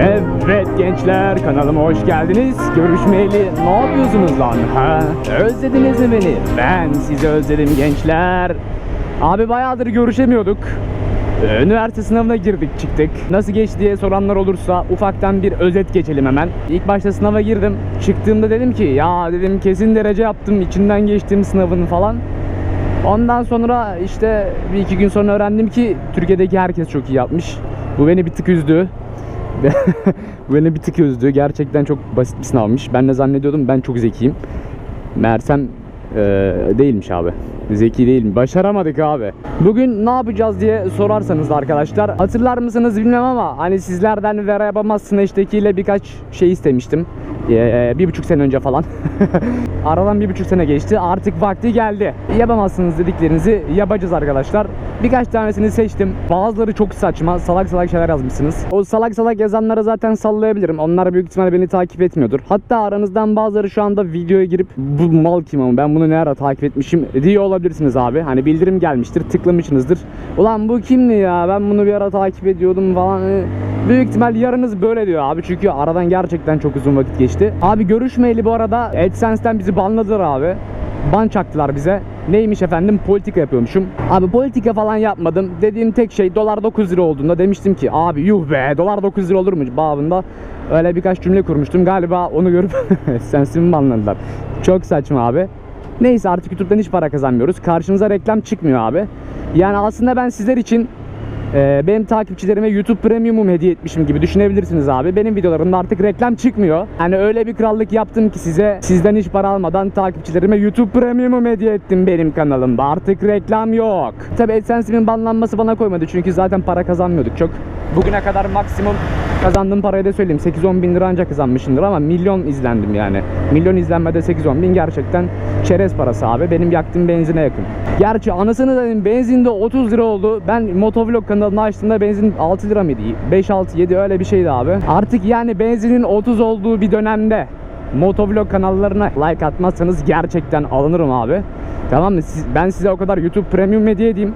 Evet gençler kanalıma hoş geldiniz. Görüşmeyeli ne yapıyorsunuz lan? Ha? Özlediniz mi beni? Ben sizi özledim gençler. Abi bayağıdır görüşemiyorduk. Ee, Üniversite sınavına girdik çıktık. Nasıl geçti diye soranlar olursa ufaktan bir özet geçelim hemen. İlk başta sınava girdim. Çıktığımda dedim ki ya dedim kesin derece yaptım içinden geçtim sınavın falan. Ondan sonra işte bir iki gün sonra öğrendim ki Türkiye'deki herkes çok iyi yapmış. Bu beni bir tık üzdü. Beni bir tık üzdü. Gerçekten çok basit bir sınavmış. Ben de zannediyordum ben çok zekiyim. Meğersem eee, değilmiş abi. Zeki değilim. Başaramadık abi. Bugün ne yapacağız diye sorarsanız da arkadaşlar. Hatırlar mısınız bilmem ama hani sizlerden Vera yapamazsın eştekiyle birkaç şey istemiştim. Eee, bir buçuk sene önce falan. Aradan bir buçuk sene geçti. Artık vakti geldi. Yapamazsınız dediklerinizi yapacağız arkadaşlar. Birkaç tanesini seçtim. Bazıları çok saçma. Salak salak şeyler yazmışsınız. O salak salak yazanlara zaten sallayabilirim. Onlar büyük ihtimalle beni takip etmiyordur. Hatta aranızdan bazıları şu anda videoya girip bu mal kim ama ben bunu ne ara takip etmişim diye olabilirsiniz abi. Hani bildirim gelmiştir. Tıklamışsınızdır. Ulan bu kimdi ya? Ben bunu bir ara takip ediyordum falan. Hani Büyük ihtimal yarınız böyle diyor abi. Çünkü aradan gerçekten çok uzun vakit geçti. Abi görüşmeyeli bu arada AdSense'den bizi banladılar abi. Ban çaktılar bize. Neymiş efendim? Politika yapıyormuşum. Abi politika falan yapmadım. Dediğim tek şey dolar 9 lira olduğunda demiştim ki abi yuh be dolar 9 lira olur mu babında. Öyle birkaç cümle kurmuştum. Galiba onu görüp AdSense'imi banladılar. Çok saçma abi. Neyse artık YouTube'dan hiç para kazanmıyoruz. Karşınıza reklam çıkmıyor abi. Yani aslında ben sizler için ee, benim takipçilerime YouTube Premium'um hediye etmişim gibi düşünebilirsiniz abi. Benim videolarımda artık reklam çıkmıyor. Hani öyle bir krallık yaptım ki size sizden hiç para almadan takipçilerime YouTube Premium'um hediye ettim benim kanalımda. Artık reklam yok. Tabi AdSense'imin banlanması bana koymadı çünkü zaten para kazanmıyorduk çok. Bugüne kadar maksimum kazandığım parayı da söyleyeyim. 8-10 bin lira ancak kazanmışımdır ama milyon izlendim yani. Milyon izlenmede 8-10 bin gerçekten çerez parası abi. Benim yaktığım benzine yakın. Gerçi anasını da benzinde 30 lira oldu. Ben motovlog kanalını açtığımda benzin 6 lira mıydı? 5-6-7 öyle bir şeydi abi. Artık yani benzinin 30 olduğu bir dönemde motovlog kanallarına like atmazsanız gerçekten alınırım abi. Tamam mı? Siz, ben size o kadar YouTube Premium hediye edeyim.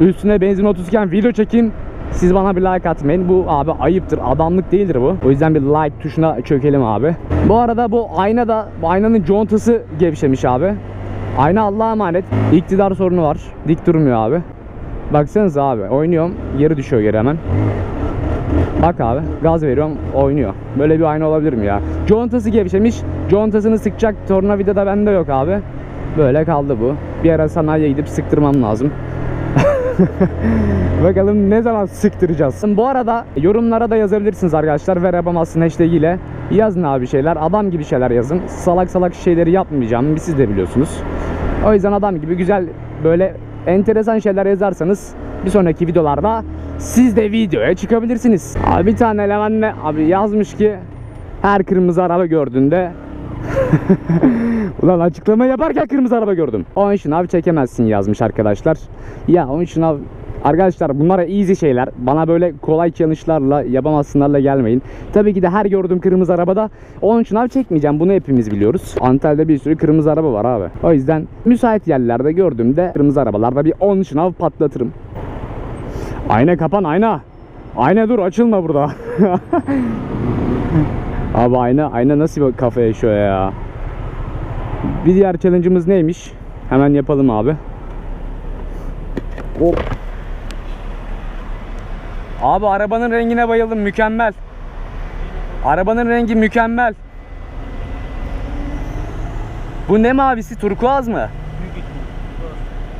Üstüne benzin 30 iken video çekeyim. Siz bana bir like atmayın. Bu abi ayıptır. Adamlık değildir bu. O yüzden bir like tuşuna çökelim abi. Bu arada bu ayna da bu aynanın contası gevşemiş abi. Ayna Allah'a emanet. İktidar sorunu var. Dik durmuyor abi. Baksanıza abi oynuyorum. Yeri düşüyor geri hemen. Bak abi gaz veriyorum oynuyor. Böyle bir ayna olabilir mi ya? Contası gevşemiş. Contasını sıkacak tornavida da bende yok abi. Böyle kaldı bu. Bir ara sanayiye gidip sıktırmam lazım. Bakalım ne zaman sıktıracağız. Bu arada yorumlara da yazabilirsiniz arkadaşlar. Ver yapamazsın hashtag ile. Yazın abi şeyler. Adam gibi şeyler yazın. Salak salak şeyleri yapmayacağım. Siz de biliyorsunuz. O yüzden adam gibi güzel böyle enteresan şeyler yazarsanız bir sonraki videolarda siz de videoya çıkabilirsiniz. Abi bir tane eleman ne? Abi yazmış ki her kırmızı araba gördüğünde Ulan açıklama yaparken kırmızı araba gördüm. 10 şınav çekemezsin yazmış arkadaşlar. Ya 10 şınav Arkadaşlar bunlar easy şeyler. Bana böyle kolay challenge'larla yapamazsınlarla gelmeyin. Tabii ki de her gördüğüm kırmızı arabada 10 şınav çekmeyeceğim. Bunu hepimiz biliyoruz. Antalya'da bir sürü kırmızı araba var abi. O yüzden müsait yerlerde gördüğümde kırmızı arabalarda bir 10 şınav patlatırım. Ayna kapan ayna. Ayna dur açılma burada. Abi ayna ayna nasıl bir kafa yaşıyor ya. Bir diğer challenge'ımız neymiş? Hemen yapalım abi. Hop. Abi arabanın rengine bayıldım mükemmel. Arabanın rengi mükemmel. Bu ne mavisi? Turkuaz mı?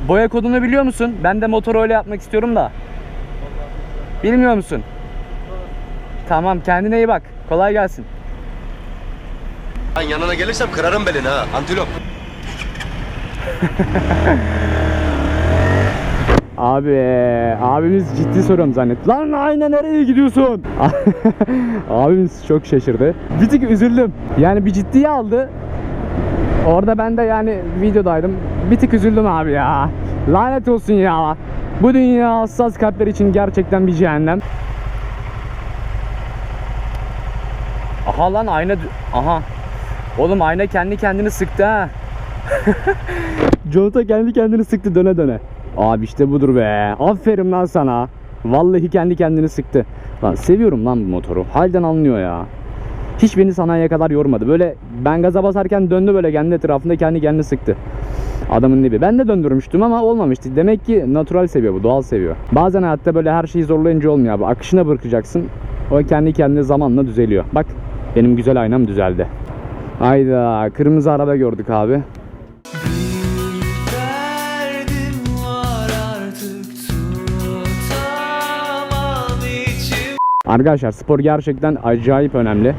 Boya kodunu biliyor musun? Ben de motoru öyle yapmak istiyorum da. Bilmiyor musun? Tamam kendine iyi bak. Kolay gelsin. Ben yanına gelirsem kırarım belini ha. Antilop. Abi abimiz ciddi soruyorum zannet. Lan aynen nereye gidiyorsun? abimiz çok şaşırdı. Bir tık üzüldüm. Yani bir ciddiye aldı. Orada ben de yani videodaydım. Bir tık üzüldüm abi ya. Lanet olsun ya. Bu dünya hassas kalpler için gerçekten bir cehennem. Aha lan ayna... Aha. Oğlum ayna kendi kendini sıktı ha. Conta kendi kendini sıktı döne döne. Abi işte budur be. Aferin lan sana. Vallahi kendi kendini sıktı. Lan seviyorum lan bu motoru. Halden anlıyor ya. Hiç beni sanayiye kadar yormadı. Böyle ben gaza basarken döndü böyle kendi etrafında kendi kendini sıktı. Adamın dibi. Ben de döndürmüştüm ama olmamıştı. Demek ki natural seviyor bu, doğal seviyor. Bazen hayatta böyle her şeyi zorlayınca olmuyor abi. Akışına bırakacaksın. O kendi kendine zamanla düzeliyor. Bak benim güzel aynam düzeldi. Hayda kırmızı araba gördük abi. Arkadaşlar spor gerçekten acayip önemli.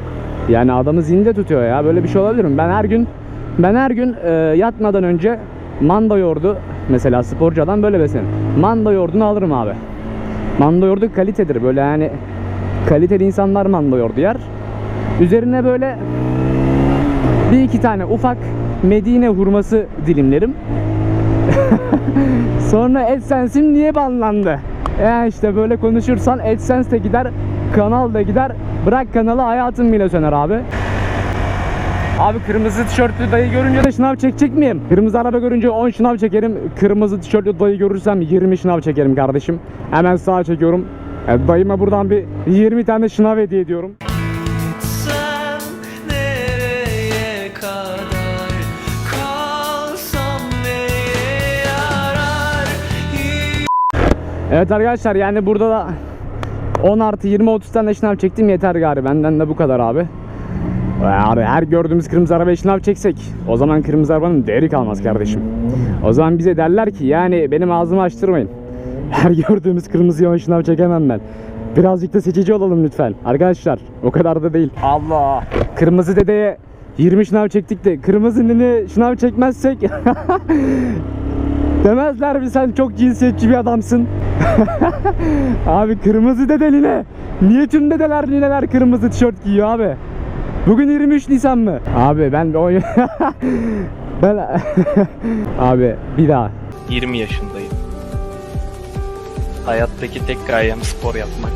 Yani adamı zinde tutuyor ya. Böyle bir şey olabilir mi? Ben her gün ben her gün e, yatmadan önce manda yoğurdu mesela sporcu adam böyle besin. Manda yoğurdunu alırım abi. Manda yoğurdu kalitedir böyle yani kaliteli insanlar manda yoğurdu yer. Üzerine böyle bir iki tane ufak Medine hurması dilimlerim. Sonra AdSense'im niye banlandı? Ya işte böyle konuşursan AdSense de gider, kanal da gider. Bırak kanalı hayatın bile söner abi. Abi kırmızı tişörtlü dayı görünce de şınav çekecek miyim? Kırmızı araba görünce 10 şınav çekerim. Kırmızı tişörtlü dayı görürsem 20 şınav çekerim kardeşim. Hemen sağa çekiyorum. E, Dayıma buradan bir 20 tane şınav hediye ediyorum. Evet arkadaşlar yani burada da 10 artı 20 30 tane şınav çektim yeter gari benden de bu kadar abi. Abi her gördüğümüz kırmızı araba şınav çeksek o zaman kırmızı arabanın değeri kalmaz kardeşim. O zaman bize derler ki yani benim ağzımı açtırmayın. Her gördüğümüz kırmızı şınav çekemem ben. Birazcık da seçici olalım lütfen. Arkadaşlar o kadar da değil. Allah. Kırmızı dedeye 20 şınav çektik de kırmızı nene şınav çekmezsek Demezler mi sen çok cinsiyetçi bir adamsın? abi kırmızı dede nine. Niye tüm dedeler nineler kırmızı tişört giyiyor abi? Bugün 23 Nisan mı? Abi ben o ben abi bir daha. 20 yaşındayım. Hayattaki tek gayem spor yapmak.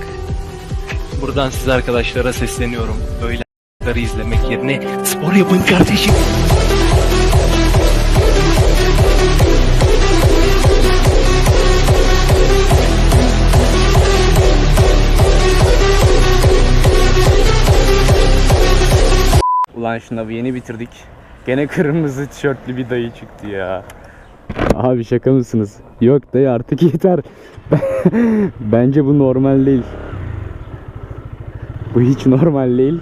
Buradan siz arkadaşlara sesleniyorum. Böyle izlemek yerine spor yapın kardeşim. Ulan şınavı yeni bitirdik. Gene kırmızı tişörtlü bir dayı çıktı ya. Abi şaka mısınız? Yok dayı artık yeter. Bence bu normal değil. Bu hiç normal değil.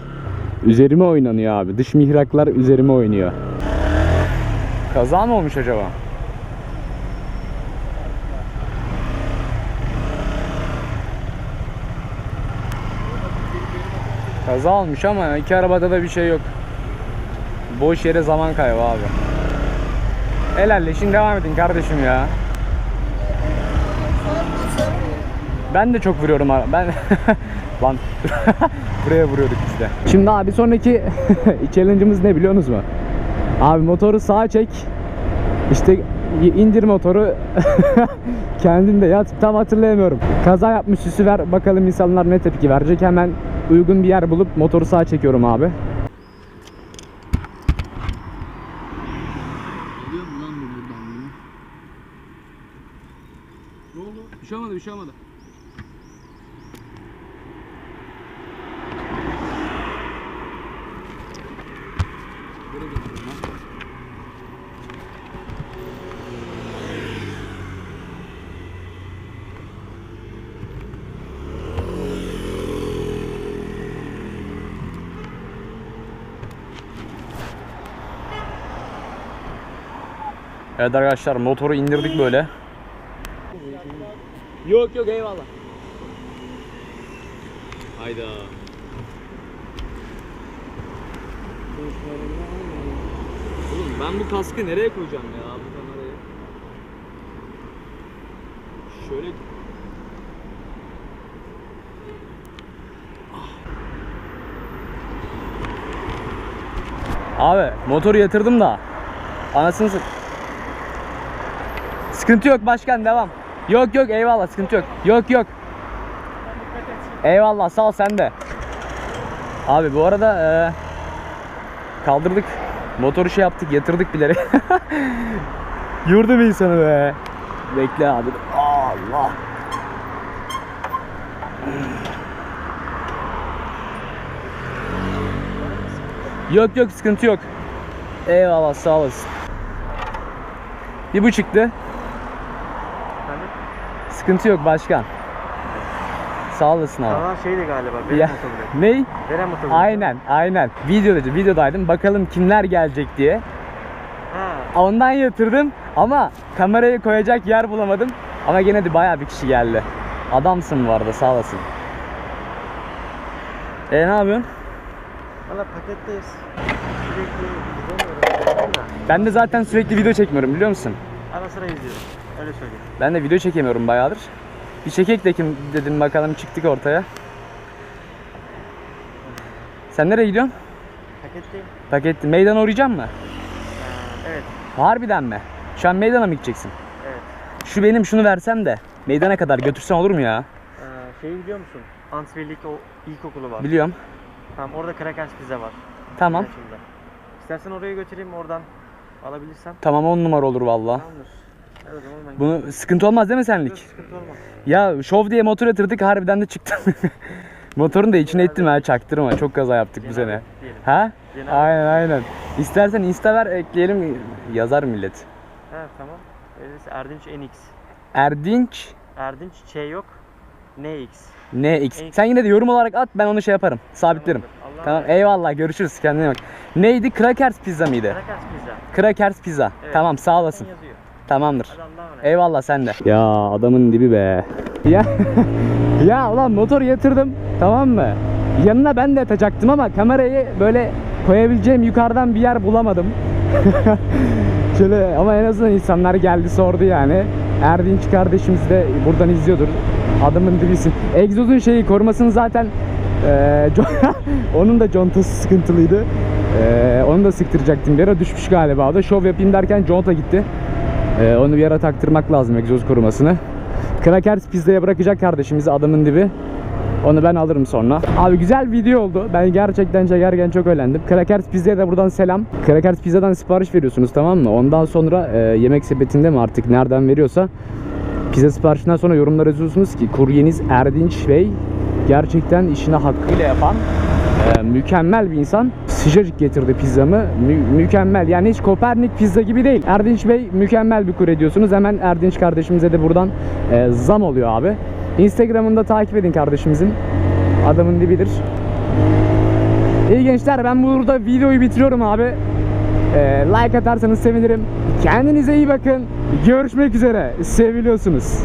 Üzerime oynanıyor abi. Dış mihraklar üzerime oynuyor. Kaza mı olmuş acaba? Kaza olmuş ama iki arabada da bir şey yok. Boş yere zaman kaybı abi. Helalleşin devam edin kardeşim ya. Ben de çok vuruyorum. Ben lan buraya vuruyorduk biz de. Şimdi abi sonraki challenge'ımız ne biliyorsunuz mu? Abi motoru sağa çek. İşte indir motoru. Kendin de yat. Tam hatırlayamıyorum. Kaza yapmış süsü ver. Bakalım insanlar ne tepki verecek. Hemen uygun bir yer bulup motoru sağa çekiyorum abi. Ne oldu? Bir şey olmadı, bir şey olmadı. Evet arkadaşlar motoru indirdik böyle. Yok yok eyvallah. Hayda. Oğlum ben bu kaskı nereye koyacağım ya bu kamerayı? Şöyle Abi motoru yatırdım da anasını sık. Sıkıntı yok başkan devam. Yok yok eyvallah sıkıntı yok. Yok yok. Eyvallah sağ ol sen de. Abi bu arada e, kaldırdık. Motoru şey yaptık yatırdık bilerek. Yurdum insanı be. Bekle abi. Allah. Yok yok sıkıntı yok. Eyvallah sağ olasın. Bir bu çıktı. Sıkıntı yok başkan. Sağ olasın abi. Kanal şeydi galiba. Benim motoru. ney? Verem motoru. Aynen aynen. Videoda, videodaydım. Bakalım kimler gelecek diye. Ha. Ondan yatırdım ama kamerayı koyacak yer bulamadım. Ama gene de bayağı bir kişi geldi. Adamsın bu arada sağ olasın. E ne yapıyorsun? Valla paketteyiz. Sürekli izlemiyorum. Ben de zaten sürekli video çekmiyorum biliyor musun? Ara sıra izliyorum. Öyle söyleyeyim. Ben de video çekemiyorum bayağıdır. Bir çekek de kim dedim bakalım çıktık ortaya. Sen nereye gidiyorsun? Paketteyim. Paket meydana uğrayacak mı? Ha, evet. Harbiden mi? Şu an meydana mı gideceksin? Evet. Şu benim şunu versem de meydana kadar götürsen olur mu ya? Ee, şeyi biliyor musun? Antivirlik'te o ilkokulu var. Biliyorum. Tamam orada Krakers pizza var. Tamam. İstersen oraya götüreyim oradan alabilirsem. Tamam on numara olur valla. Tamamdır. Evet Bunu sıkıntı olmaz değil mi Yok, senlik? sıkıntı olmaz. Ya şov diye motor yatırdık harbiden de çıktım. Motorun da içine ettim ha çaktırma. Çok kaza yaptık bu sene. Ha? Aynen aynen. İstersen insta ver ekleyelim yazar millet. Ha tamam. Öyleyse Erdinç NX. Erdinç Erdinç Ç yok. NX. NX. NX. Sen yine de yorum olarak at ben onu şey yaparım. Sabitlerim. Tamam eyvallah görüşürüz kendine bak. Neydi? Crackers pizza mıydı? Krakers pizza. Crackers pizza. Evet. Tamam sağ olasın. Tamamdır. Eyvallah sen de. Ya adamın dibi be. Ya ya ulan motor yatırdım tamam mı? Yanına ben de yatacaktım ama kamerayı böyle koyabileceğim yukarıdan bir yer bulamadım. Şöyle ama en azından insanlar geldi sordu yani. Erdinç kardeşimiz de buradan izliyordur. Adamın dibisin. Egzozun şeyi korumasını zaten co- onun da contası sıkıntılıydı. Eee, onu da sıktıracaktım bir ara düşmüş galiba o da. Şov yapayım derken conta gitti. Ee, onu bir ara taktırmak lazım egzoz korumasını. Crackers pizzaya bırakacak kardeşimizi adamın dibi. Onu ben alırım sonra. Abi güzel video oldu. Ben gerçekten çekerken çok eğlendim. Crackers Pizza'ya da buradan selam. Crackers Pizza'dan sipariş veriyorsunuz tamam mı? Ondan sonra e, yemek sepetinde mi artık nereden veriyorsa pizza siparişinden sonra yorumlar yazıyorsunuz ki kuryeniz Erdinç Bey gerçekten işini hakkıyla yapan e, mükemmel bir insan. Sıcacık getirdi pizzamı. Mü- mükemmel. Yani hiç Kopernik pizza gibi değil. Erdinç Bey mükemmel bir kurye diyorsunuz. Hemen Erdinç kardeşimize de buradan e, zam oluyor abi. Instagram'ında takip edin kardeşimizin. Adamın dibidir. İyi gençler ben burada videoyu bitiriyorum abi. E, like atarsanız sevinirim. Kendinize iyi bakın. Görüşmek üzere. Seviliyorsunuz.